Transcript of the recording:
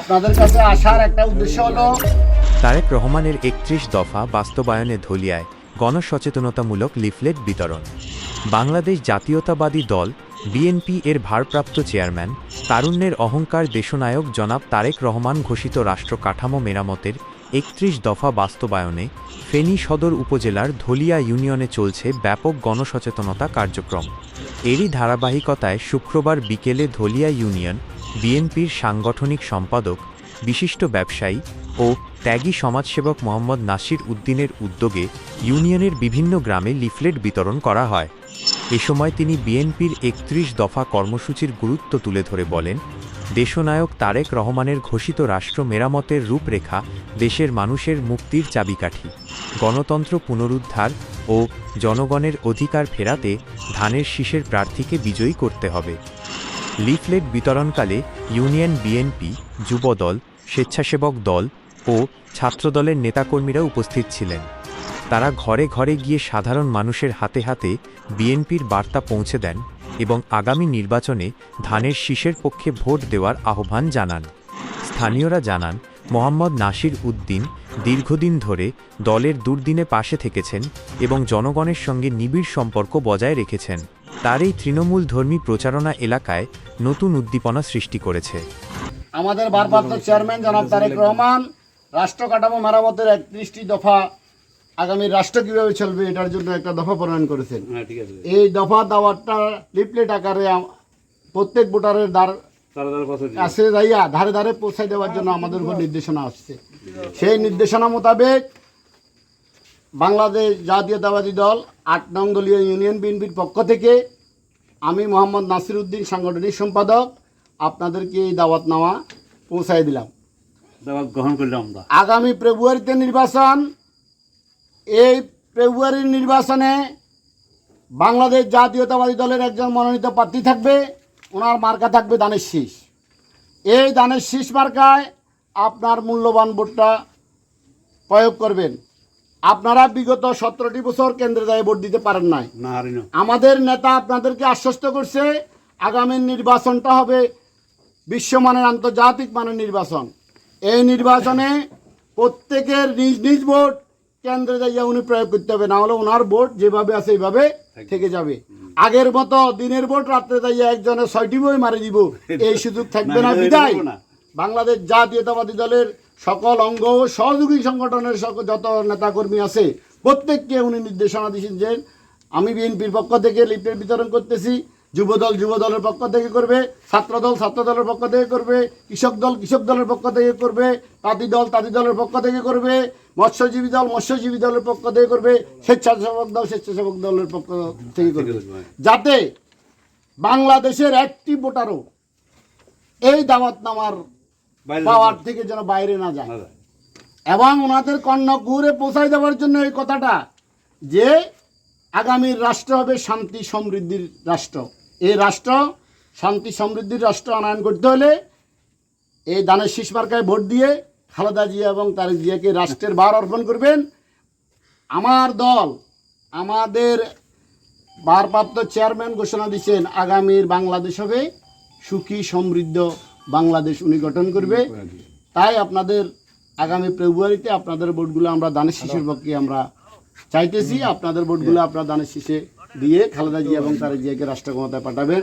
আপনাদের কাছে আসার একটা উদ্দেশ্য হলো তারেক রহমানের একত্রিশ দফা বাস্তবায়নে ধলিয়ায় গণসচেতনতামূলক লিফলেট বিতরণ। বাংলাদেশ জাতীয়তাবাদী দল, বিএনপি এর ভারপ্রাপ্ত চেয়ারম্যান, তারুণ্যের অহংকার দেশনায়ক জনাব তারেক রহমান ঘোষিত রাষ্ট্র কাঠামো মেরামতের একত্রিশ দফা বাস্তবায়নে ফেনী সদর উপজেলার ধলিয়া ইউনিয়নে চলছে ব্যাপক গণসচেতনতা কার্যক্রম। এরই ধারাবাহিকতায় শুক্রবার বিকেলে ধলিয়া ইউনিয়ন বিএনপির সাংগঠনিক সম্পাদক, বিশিষ্ট ব্যবসায়ী ও ত্যাগী সমাজসেবক মোহাম্মদ নাসির উদ্দিনের উদ্যোগে ইউনিয়নের বিভিন্ন গ্রামে লিফলেট বিতরণ করা হয়। এ সময় তিনি বিএনপির একত্রিশ দফা কর্মসূচির গুরুত্ব তুলে ধরে বলেন, দেশনায়ক তারেক রহমানের ঘোষিত রাষ্ট্র মেরামতের রূপরেখা দেশের মানুষের মুক্তির চাবিকাঠি। গণতন্ত্র পুনরুদ্ধার ও জনগণের অধিকার ফেরাতে ধানের শীষের প্রার্থীকে বিজয়ী করতে হবে। লিফলেট বিতরণকালে ইউনিয়ন বিএনপি, যুবদল, স্বেচ্ছাসেবক দল ও ছাত্রদলের নেতাকর্মীরা উপস্থিত ছিলেন। তারা ঘরে ঘরে গিয়ে সাধারণ মানুষের হাতে হাতে বিএনপির বার্তা পৌঁছে দেন এবং আগামী নির্বাচনে ধানের শীষের পক্ষে ভোট দেওয়ার আহ্বান জানান। স্থানীয়রা জানান, মোহাম্মদ নাসির উদ্দিন দীর্ঘদিন ধরে দলের দুর্দিনে পাশে থেকেছেন এবং জনগণের সঙ্গে নিবিড় সম্পর্ক বজায় রেখেছেন। তার এই তৃণমূল ধর্মী প্রচারণা এলাকায় নতুন উদ্দীপনা সৃষ্টি করেছে। আমাদের ভারপ্রাপ্ত চেয়ারম্যান জনাব তারেক রহমান রাষ্ট্র কাঠামো মেরামতের একত্রিশটি দফা আগামী রাষ্ট্র কীভাবে চলবে এটার জন্য একটা দফা প্রণয়ন করেছেন। হ্যাঁ ঠিক আছে। এই দফা দাওয়াতটা লিফলেট আকারে প্রত্যেক ভোটারের দ্বার। কাছে যাইয়া ধারে ধারে পৌঁছাই দেওয়ার জন্য আমাদের উপর নির্দেশনা আসছে। সেই নির্দেশনা মোতাবেক বাংলাদেশ জাতীয়তাবাদী দল আট নং দলীয় ইউনিয়ন বিএনপির পক্ষ থেকে আমি মোহাম্মদ নাসির উদ্দিন সাংগঠনিক সম্পাদক আপনাদেরকে এই দাওয়াতনামা পৌঁছাই দিলাম। দাওয়াত গ্রহণ করলাম আমরা। আগামী ফেব্রুয়ারিতে নির্বাচন। এই ফেব্রুয়ারির নির্বাচনে বাংলাদেশ জাতীয়তাবাদী দলের একজন মনোনীত প্রার্থী থাকবে ওনার মার্কা থাকবে দানের শীষ। এই দানের শীষ মার্কায় আপনার মূল্যবান ভোটটা প্রয়োগ করবেন। আপনারা বিগত সতেরোটি বছর কেন্দ্রে দায়ে ভোট দিতে পারেন নাই। আমাদের নেতা আপনাদেরকে আশ্বস্ত করছে আগামী নির্বাচনটা হবে বিশ্বমানের আন্তর্জাতিক মানের নির্বাচন। এই নির্বাচনে প্রত্যেকের নিজ নিজ ভোট কেন্দ্রে যাইয়া উনি প্রয়োগ করতে হবে না হলে ওনার ভোট যেভাবে আছে এইভাবে থেকে। যাবে। আগের মতো দিনের ভোট রাত্রে যাইয়া একজনের ছয়টি বই মারি দিব এই সুযোগ থাকবে না, বিদায়। বাংলাদেশ জাতীয়তাবাদী দলের সকল অঙ্গ সহযোগী সংগঠনের যত নেতাকর্মী আছে, প্রত্যেককে উনি নির্দেশনা দিয়েছেন যে, আমি বিএনপির পক্ষ থেকে লিফলেট বিতরণ করতেছি, যুবদল যুবদলের পক্ষ থেকে করবে, ছাত্রদল ছাত্র দলের পক্ষ থেকে করবে, কৃষক দল কৃষক দলের পক্ষ থেকে করবে, তাঁতি দল তাঁতি দলের পক্ষ থেকে করবে, মৎস্যজীবী দল মৎস্যজীবী দলের পক্ষ থেকে করবে, স্বেচ্ছাসেবক দল স্বেচ্ছাসেবক দলের পক্ষ থেকে করবে। যাতে বাংলাদেশের একটি ভোটারও এই দাওয়াতনামার পাওয়ার থেকে যেন বাইরে না যায়। এবং ওনাদের কর্ণ ঘুরে পৌঁছায় দেওয়ার জন্য এই কথাটা যে আগামীর রাষ্ট্র হবে শান্তি সমৃদ্ধির রাষ্ট্র। এই রাষ্ট্র শান্তি সমৃদ্ধির রাষ্ট্র আনয়ন করতে হলে এই দানের শীষ মার্কায় ভোট দিয়ে খালেদা জিয়া এবং তার জিয়াকে রাষ্ট্রের বার অর্পণ করবেন। আমার দল আমাদের ভারপ্রাপ্ত চেয়ারম্যান ঘোষণা দিচ্ছেন আগামীর বাংলাদেশ হবে সুখী সমৃদ্ধ বাংলাদেশ উনি গঠন করবে। তাই আপনাদের আগামী ফেব্রুয়ারিতে আপনাদের ভোটগুলো আমরা দানের শিশুর পক্ষে আমরা চাইতেছি। আপনাদের ভোটগুলো আপনার দানের শীষে দিয়ে খালেদা জিয়া এবং তারেক জিয়াকে রাষ্ট্র ক্ষমতায় পাঠাবেন।